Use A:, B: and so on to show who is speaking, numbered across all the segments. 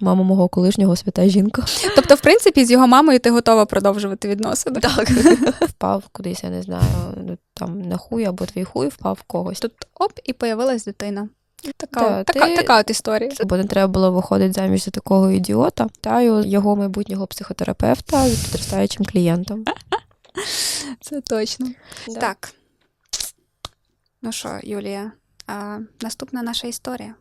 A: Мама мого колишнього свята жінка.
B: Тобто, в принципі, з його мамою ти готова продовжувати відносини.
A: Так. Впав кудись, я не знаю, ну, там на хуй або твій хуй впав в когось.
B: Тут оп, і появилась дитина. Така,
A: Да,
B: така,
A: ти-
B: така от історія.
A: Бо не треба було виходити заміж за такого ідіота. Таю його майбутнього психотерапевта від підростаючим клієнтом.
B: Це точно.
A: Так.
B: Так. Ну що, Юлія, а, наступна наша історія.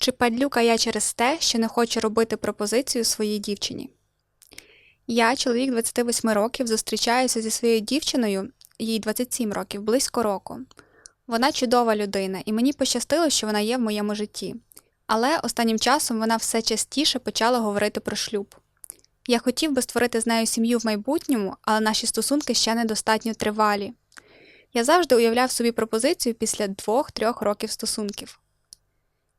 B: Чи падлюка я через те, що не хочу робити пропозицію своїй дівчині? Я, чоловік 28 років, зустрічаюся зі своєю дівчиною, їй 27 років, близько року. Вона чудова людина, і мені пощастило, що вона є в моєму житті. Але останнім часом вона все частіше почала говорити про шлюб. Я хотів би створити з нею сім'ю в майбутньому, але наші стосунки ще недостатньо тривалі. Я завжди уявляв собі пропозицію після двох-трьох років стосунків.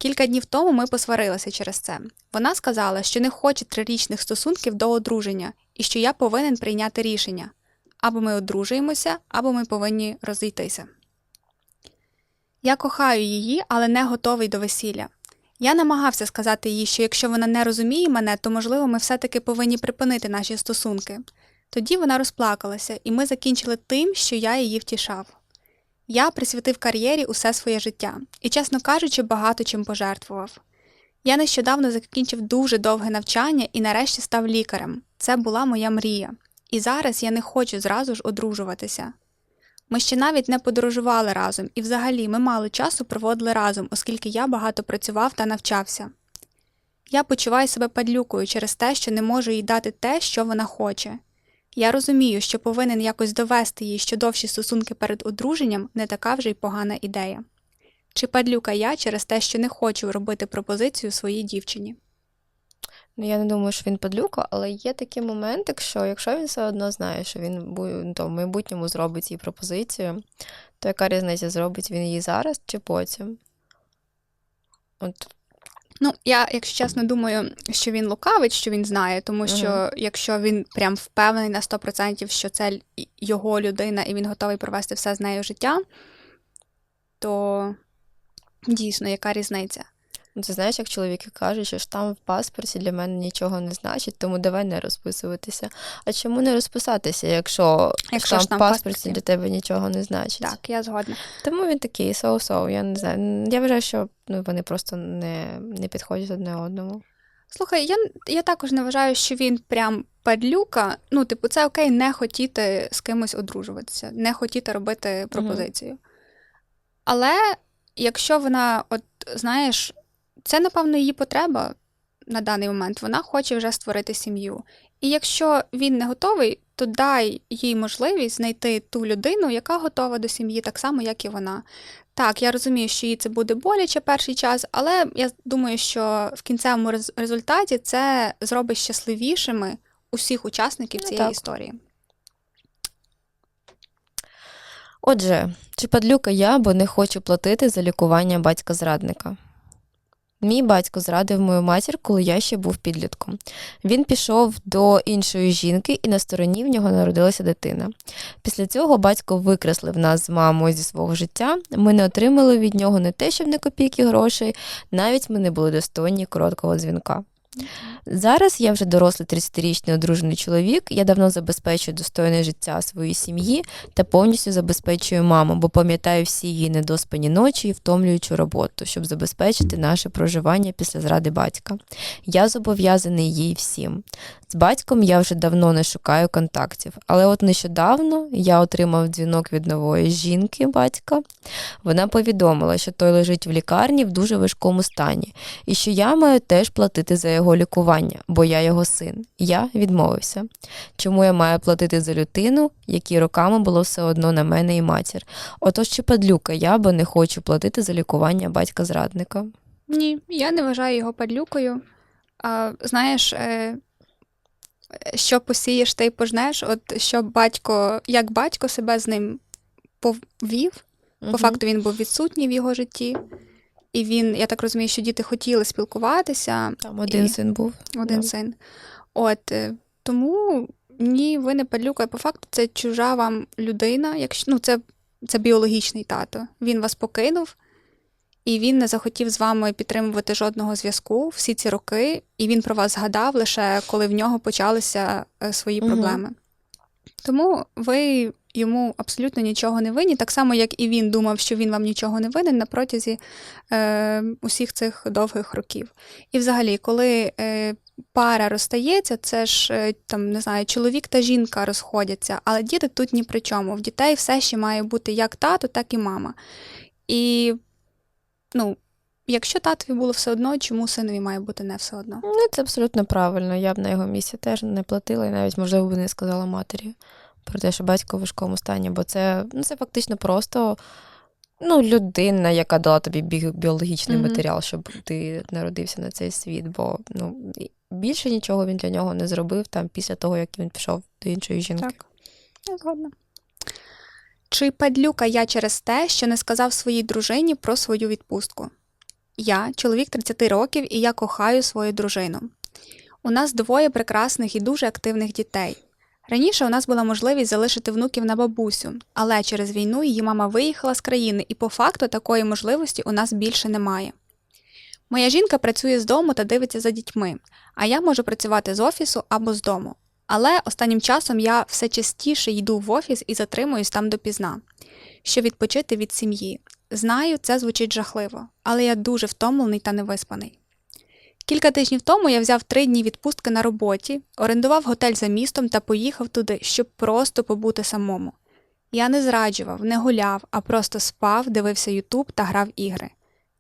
B: Кілька днів тому ми посварилися через це. Вона сказала, що не хоче трирічних стосунків до одруження і що я повинен прийняти рішення або ми одружуємося, або ми повинні розійтися. Я кохаю її, але не готовий до весілля. Я намагався сказати їй, що якщо вона не розуміє мене, то можливо ми все-таки повинні припинити наші стосунки. Тоді вона розплакалася, і ми закінчили тим, що я її втішав. Я присвятив кар'єрі усе своє життя і, чесно кажучи, багато чим пожертвував. Я нещодавно закінчив дуже довге навчання і нарешті став лікарем. Це була моя мрія. І зараз я не хочу зразу ж одружуватися. Ми ще навіть не подорожували разом, і взагалі ми мало часу проводили разом, оскільки я багато працював та навчався. Я почуваю себе падлюкою через те, що не можу їй дати те, що вона хоче. Я розумію, що повинен якось довести їй, що довші стосунки перед одруженням не така вже й погана ідея. Чи падлюка я через те, що не хочу робити пропозицію своїй дівчині?
A: Ну, я не думаю, що він падлюка, але є такі моменти, що якщо він все одно знає, що він то, в майбутньому зробить їй пропозицію, то яка різниця, зробить він її зараз чи потім? От
B: Ну, я, якщо чесно, думаю, що він лукавить, що він знає, тому що
A: Мгм.
B: якщо він прям впевнений на 100%, що це його людина і він готовий провести все з нею життя, то дійсно, яка різниця?
A: Ну, Ти знаєш, як чоловіки кажуть, що штамп в паспорті для мене нічого не значить, тому давай не розписуватися. А чому не розписатися, якщо,
B: Якщо
A: штамп в
B: штамп в
A: паспорті
B: паспорті.
A: для тебе нічого не значить?
B: Так, я згодна.
A: Тому він такий соу-соу, я не знаю. Я вважаю, що ну, вони просто не, не підходять одне одному.
B: Слухай, я, я також не вважаю, що він прям падлюка. Ну, типу, це окей, не хотіти з кимось одружуватися, не хотіти робити пропозицію. Але якщо вона, от знаєш, це, напевно, її потреба на даний момент, вона хоче вже створити сім'ю. І якщо він не готовий, то дай їй можливість знайти ту людину, яка готова до сім'ї, так само, як і вона. Так, я розумію, що їй це буде боляче перший час, але я думаю, що в кінцевому результаті це зробить щасливішими усіх учасників
A: Ну,
B: цієї
A: так.
B: історії.
A: Отже, чи падлюка я, бо не хочу платити за лікування батька-зрадника? Мій батько зрадив мою матір, коли я ще був підлітком. Він пішов до іншої жінки, і на стороні в нього народилася дитина. Після цього батько викреслив нас з мамою зі свого життя. Ми не отримали від нього не те, щоб не копійки грошей, навіть ми не були достойні короткого дзвінка. Зараз я вже дорослий 30-річний одружений чоловік. Я давно забезпечую достойне життя своїй сім'ї та повністю забезпечую маму, бо пам'ятаю всі її недоспані ночі і втомлюючу роботу, щоб забезпечити наше проживання після зради батька. Я зобов'язаний їй всім. З батьком я вже давно не шукаю контактів, але от нещодавно я отримав дзвінок від нової жінки батька. Вона повідомила, що той лежить в лікарні в дуже важкому стані, і що я маю теж платити за його лікування, бо я його син. Я відмовився. Чому я маю платити за людину, якій роками було все одно на мене і матір? Отож, чи падлюка я, бо не хочу платити за лікування батька-зрадника?
B: Ні, я не вважаю його падлюкою. А, знаєш, е, що посієш, те й пожнеш. От що батько, як батько себе з ним повів, по факту він був відсутній в його житті. І він, я так розумію, що діти хотіли спілкуватися,
A: Там один
B: і-
A: син був.
B: один
A: Да.
B: син. От е, тому ні, ви не падлюка. По факту, це чужа вам людина, якщо ну це, це біологічний тато. Він вас покинув, і він не захотів з вами підтримувати жодного зв'язку всі ці роки, і він про вас згадав лише коли в нього почалися е, свої проблеми. Тому ви йому абсолютно нічого не винні, так само, як і він думав, що він вам нічого не винен на протязі е, усіх цих довгих років. І взагалі, коли е, пара розстається, це ж е, там не знаю, чоловік та жінка розходяться, але діти тут ні при чому. В дітей все ще має бути як тато, так і мама. І ну, якщо татові було все одно, чому синові має бути не все одно?
A: Ну, це абсолютно правильно. Я б на його місці теж не платила і навіть, можливо, би не сказала матері про те, що батько в важкому стані, бо це, ну, це фактично просто ну, людина, яка дала тобі бі- біологічний
B: Мгм.
A: матеріал, щоб ти народився на цей світ, бо ну, більше нічого він для нього не зробив там після того, як він пішов до іншої жінки.
B: Так, я згодна. Чи падлюка я через те, що не сказав своїй дружині про свою відпустку? Я чоловік 30 років, і я кохаю свою дружину. У нас двоє прекрасних і дуже активних дітей. Раніше у нас була можливість залишити внуків на бабусю, але через війну її мама виїхала з країни, і по факту такої можливості у нас більше немає. Моя жінка працює з дому та дивиться за дітьми, а я можу працювати з офісу або з дому. Але останнім часом я все частіше йду в офіс і затримуюсь там допізна, щоб відпочити від сім'ї. Знаю, це звучить жахливо, але я дуже втомлений та невиспаний. Кілька тижнів тому я взяв три дні відпустки на роботі, орендував готель за містом та поїхав туди, щоб просто побути самому. Я не зраджував, не гуляв, а просто спав, дивився Ютуб та грав ігри.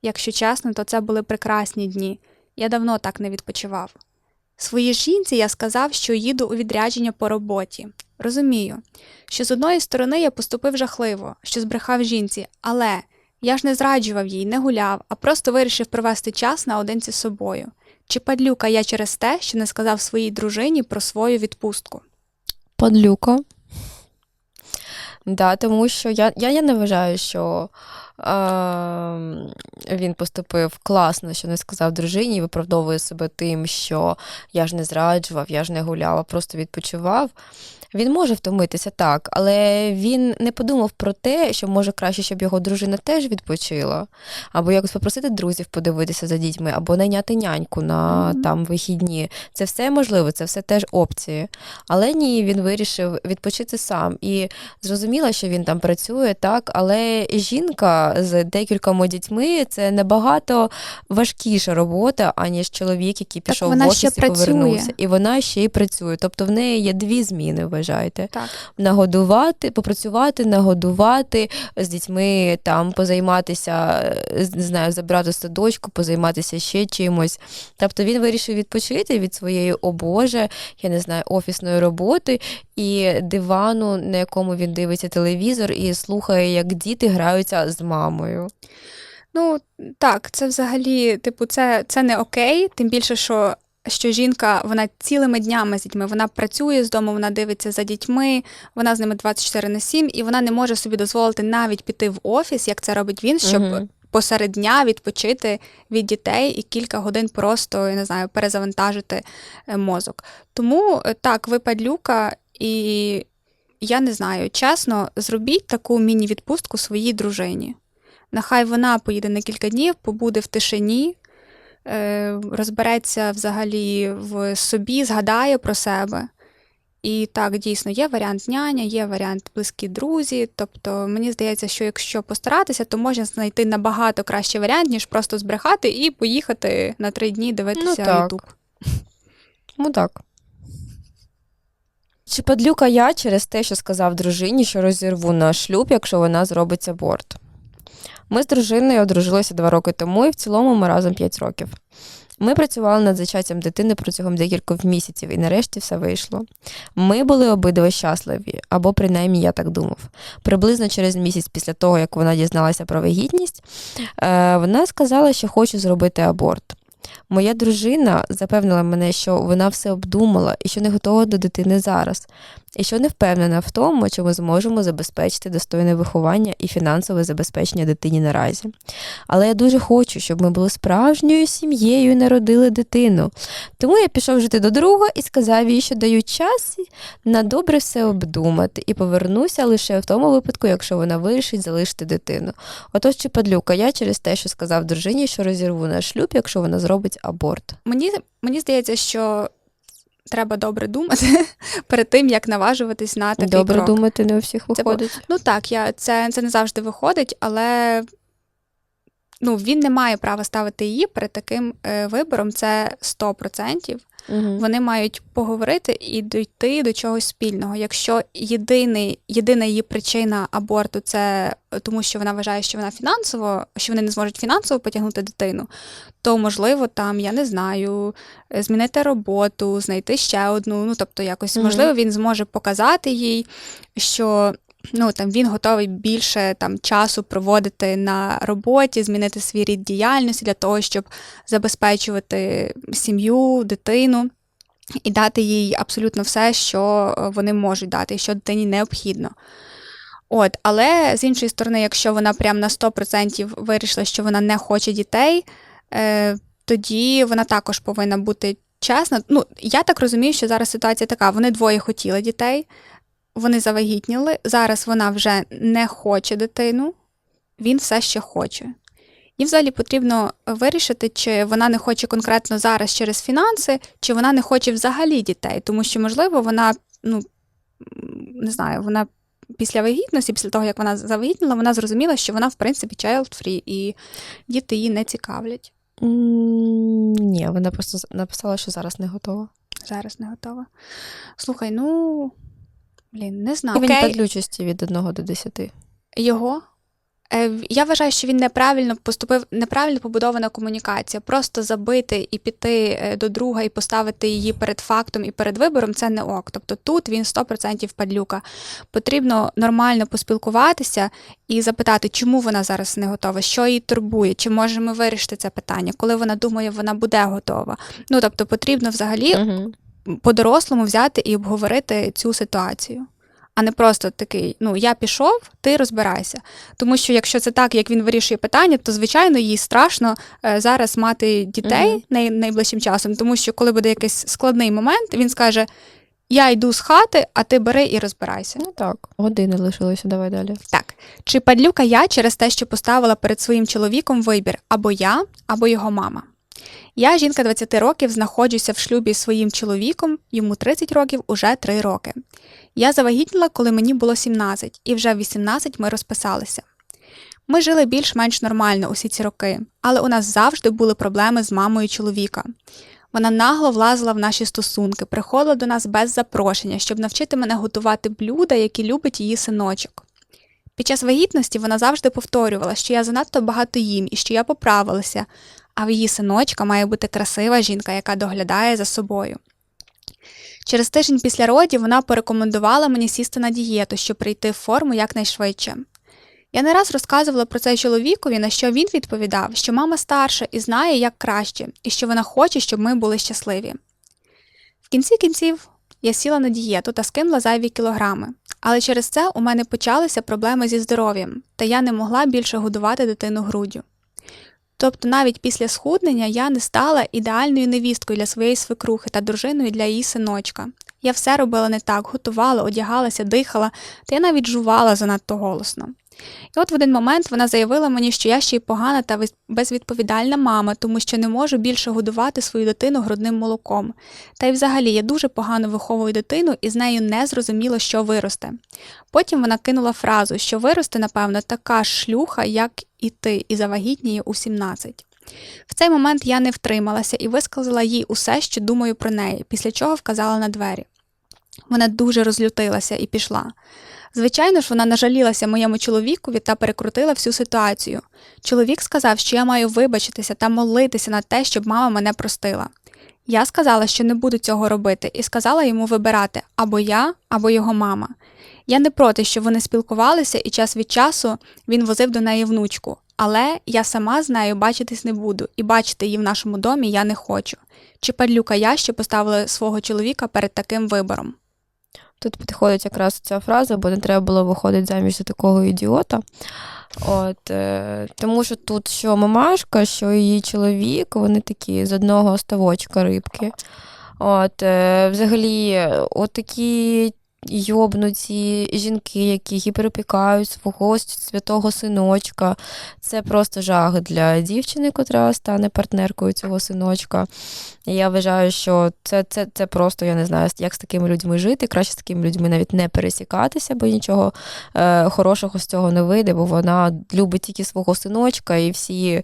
B: Якщо чесно, то це були прекрасні дні. Я давно так не відпочивав. Своїй жінці я сказав, що їду у відрядження по роботі. Розумію, що з одної сторони я поступив жахливо, що збрехав жінці, але я ж не зраджував їй, не гуляв, а просто вирішив провести час наодинці з собою. Чи падлюка я через те, що не сказав своїй дружині про свою відпустку?
A: Падлюка. Да, тому що я, я, я не вважаю, що він поступив класно, що не сказав дружині і виправдовує себе тим, що я ж не зраджував, я ж не гуляв, а просто відпочивав. Він може втомитися так, але він не подумав про те, що може краще, щоб його дружина теж відпочила, або якось попросити друзів подивитися за дітьми, або найняти няньку на там вихідні. Це все можливо, це все теж опції. Але ні, він вирішив відпочити сам. І зрозуміло, що він там працює, так, але жінка з декількома дітьми це набагато важкіша робота, аніж чоловік, який пішов
B: вона
A: в
B: ще
A: офіс і
B: працює.
A: повернувся. І вона ще й працює. Тобто в неї є дві зміни, вважайте.
B: Так.
A: Нагодувати, попрацювати, нагодувати з дітьми, там позайматися, е, не знаю, забрати садочку, позайматися ще чимось. Тобто він вирішив відпочити від своєї, о Боже, я не знаю, офісної роботи і дивану, на якому він дивиться телевізор і слухає, як діти граються з мамою.
B: Ну так, це взагалі, типу, це, це не окей, тим більше, що. Що жінка вона цілими днями з дітьми, вона працює з дому, вона дивиться за дітьми, вона з ними 24 на 7, і вона не може собі дозволити навіть піти в офіс, як це робить він, щоб
A: Мгм.
B: посеред дня відпочити від дітей і кілька годин просто я не знаю, перезавантажити е, мозок. Тому е, так, ви падлюка, і я не знаю, чесно, зробіть таку міні-відпустку своїй дружині. Нехай вона поїде на кілька днів, побуде в тишині, е, розбереться взагалі в собі, згадає про себе. І так, дійсно, є варіант няня, є варіант близькі друзі. Тобто, мені здається, що якщо постаратися, то можна знайти набагато кращий варіант, ніж просто збрехати і поїхати на три дні дивитися
A: Ну, так.
B: Ютуб.
A: Ну так. Чи падлюка я через те, що сказав дружині, що розірву наш шлюб, якщо вона зробить аборт? Ми з дружиною одружилися два роки тому, і в цілому ми разом п'ять років. Ми працювали над зачаттям дитини протягом декількох місяців, і нарешті все вийшло. Ми були обидва щасливі, або принаймні я так думав. Приблизно через місяць після того, як вона дізналася про вагітність, е, вона сказала, що хоче зробити аборт. Моя дружина запевнила мене, що вона все обдумала і що не готова до дитини зараз, і що не впевнена в тому, чи ми зможемо забезпечити достойне виховання і фінансове забезпечення дитині наразі. Але я дуже хочу, щоб ми були справжньою сім'єю і народили дитину. Тому я пішов жити до друга і сказав їй, що даю час на добре все обдумати, і повернуся лише в тому випадку, якщо вона вирішить залишити дитину. Отож, чи падлюка я через те, що сказав дружині, що розірву наш шлюб, якщо вона зробить аборт.
B: Мені, мені здається, що треба добре думати перед тим, як наважуватись на такий
A: Добре
B: крок.
A: думати, не у всіх
B: Це
A: виходить.
B: Ну так, я, це, це не завжди виходить, але ну, він не має права ставити її перед таким е, вибором. Це 100%.
A: Угу.
B: Вони мають поговорити і дійти до чогось спільного. Якщо єдиний, єдина її причина аборту це тому, що вона вважає, що вона фінансово, що вони не зможуть фінансово потягнути дитину, то можливо там, я не знаю, змінити роботу, знайти ще одну. Ну тобто, якось
A: Мгм.
B: можливо, він зможе показати їй, що. Ну, там він готовий більше там часу проводити на роботі, змінити свій рід діяльності для того, щоб забезпечувати сім'ю, дитину і дати їй абсолютно все, що е, вони можуть дати, що дитині необхідно. От, але з іншої сторони, якщо вона прям на 100% вирішила, що вона не хоче дітей, е, тоді вона також повинна бути чесна. Ну, я так розумію, що зараз ситуація така: вони двоє хотіли дітей, вони завагітніли. Зараз вона вже не хоче дитину, він все ще хоче. І взагалі потрібно вирішити, чи вона не хоче конкретно зараз через фінанси, чи вона не хоче взагалі дітей, тому що, можливо, вона, ну не знаю, вона після вагітності, після того, як вона завагітніла, вона зрозуміла, що вона, в принципі, child-free, і діти її не цікавлять.
A: М, Ні, вона просто написала, що зараз не готова.
B: Зараз не готова. Слухай, ну блін, не знаю. Окей,
A: падлючості від 1 до 10.
B: його. Е, Я вважаю, що він неправильно поступив, неправильно побудована комунікація. Просто забити і піти е, до друга і поставити її перед фактом і перед вибором це не ок. Тобто тут він 100% падлюка. Потрібно нормально поспілкуватися і запитати, чому вона зараз не готова, що її турбує, чи можемо вирішити це питання, коли вона думає, вона буде готова. Ну тобто потрібно взагалі
A: Угу.
B: По-дорослому взяти і обговорити цю ситуацію. А не просто такий, ну я пішов, ти розбирайся. Тому що якщо це так, як він вирішує питання, то звичайно їй страшно е, зараз мати дітей
A: Мгм.
B: най- найближчим часом, тому що коли буде якийсь складний момент, він скаже: Я йду з хати, а ти бери і розбирайся.
A: Ну так, години лишилося, давай далі.
B: Так, чи падлюка я через те, що поставила перед своїм чоловіком вибір або я, або його мама? Я, жінка 20 років, знаходжуся в шлюбі з своїм чоловіком, йому 30 років, уже 3 роки. Я завагітніла, коли мені було 17, і вже в 18 ми розписалися. Ми жили більш-менш нормально усі ці роки, але у нас завжди були проблеми з мамою чоловіка. Вона нагло влазила в наші стосунки, приходила до нас без запрошення, щоб навчити мене готувати блюда, які любить її синочок. Під час вагітності вона завжди повторювала, що я занадто багато їм і що я поправилася, а в її синочка має бути красива жінка, яка доглядає за собою. Через тиждень після родів вона порекомендувала мені сісти на дієту, щоб прийти в форму якнайшвидше. Я не раз розказувала про це чоловікові, на що він відповідав, що мама старша і знає, як краще, і що вона хоче, щоб ми були щасливі. В кінці кінців я сіла на дієту та скинула зайві кілограми, але через це у мене почалися проблеми зі здоров'ям, та я не могла більше годувати дитину груддю. Тобто навіть після схуднення я не стала ідеальною невісткою для своєї свекрухи та дружиною для її синочка. Я все робила не так, готувала, одягалася, дихала, та я навіть жувала занадто голосно. І от в один момент вона заявила мені, що я ще й погана та безвідповідальна мама, тому що не можу більше годувати свою дитину грудним молоком. Та й взагалі я дуже погано виховую дитину і з нею не зрозуміло, що виросте. Потім вона кинула фразу, що виросте, напевно, така ж шлюха, як і ти, і завагітніє у 17. В цей момент я не втрималася і висказала їй усе, що думаю про неї, після чого вказала на двері. Вона дуже розлютилася і пішла. Звичайно ж, вона нажалілася моєму чоловікові та перекрутила всю ситуацію. Чоловік сказав, що я маю вибачитися та молитися на те, щоб мама мене простила. Я сказала, що не буду цього робити, і сказала йому вибирати або я, або його мама. Я не проти, що вони спілкувалися, і час від часу він возив до неї внучку. Але я сама з нею бачитись не буду, і бачити її в нашому домі я не хочу. Чи падлюка я, що поставила свого чоловіка перед таким вибором?
A: Тут підходить якраз ця фраза, бо не треба було виходити заміж за такого ідіота. От, е, тому що тут що мамашка, що її чоловік, вони такі з одного ставочка рибки. От, е, взагалі, от такі йобнуті жінки, які гіперопікають свого святого синочка. Це просто жах для дівчини, котра стане партнеркою цього синочка. Я вважаю, що це, це, це просто, я не знаю, як з такими людьми жити. Краще з такими людьми навіть не пересікатися, бо нічого е, хорошого з цього не вийде, бо вона любить тільки свого синочка, і всі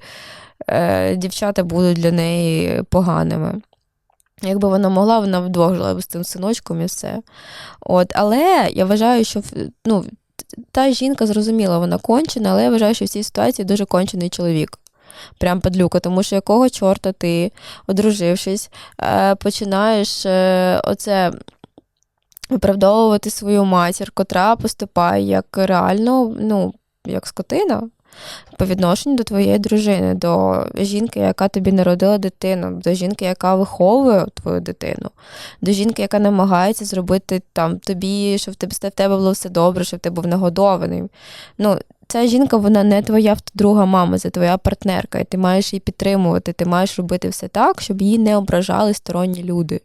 A: е, дівчата будуть для неї поганими. Якби вона могла, вона вдвох жила б з цим синочком і все. От, але я вважаю, що ну, та жінка зрозуміла, вона кончена, але я вважаю, що в цій ситуації дуже кончений чоловік. Прям падлюка, тому що якого чорта ти, одружившись, е, починаєш е, оце виправдовувати свою матір, котра поступає як реально, ну, як скотина. По відношенню до твоєї дружини, до жінки, яка тобі народила дитину, до жінки, яка виховує твою дитину, до жінки, яка намагається зробити там тобі, щоб в тебе, було все добре, щоб ти був нагодований. Ну, ця жінка, вона не твоя друга мама, це твоя партнерка, і ти маєш її підтримувати, ти маєш робити все так, щоб її не ображали сторонні люди.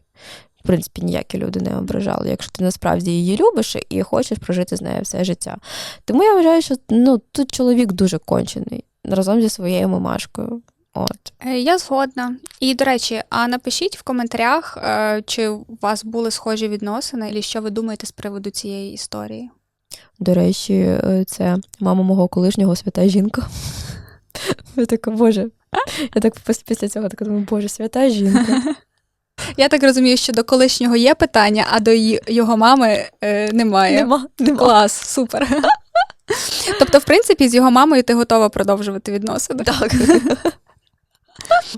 A: В принципі, ніякі люди не ображали, якщо ти насправді її любиш і хочеш прожити з нею все життя. Тому я вважаю, що ну, тут чоловік дуже кончений разом зі своєю мамашкою. От.
B: Е, Я згодна. І, до речі, а напишіть в коментарях, е, чи у вас були схожі відносини, і що ви думаєте з приводу цієї історії.
A: До речі, е, це мама мого колишнього свята жінка. Я така, боже. Я так після цього така думаю, боже, свята жінка.
B: Я так розумію, що до колишнього є питання, а до його мами е, немає.
A: Нема, нема.
B: Клас, супер. Тобто, в принципі, з його мамою ти готова продовжувати відносини.
A: Так.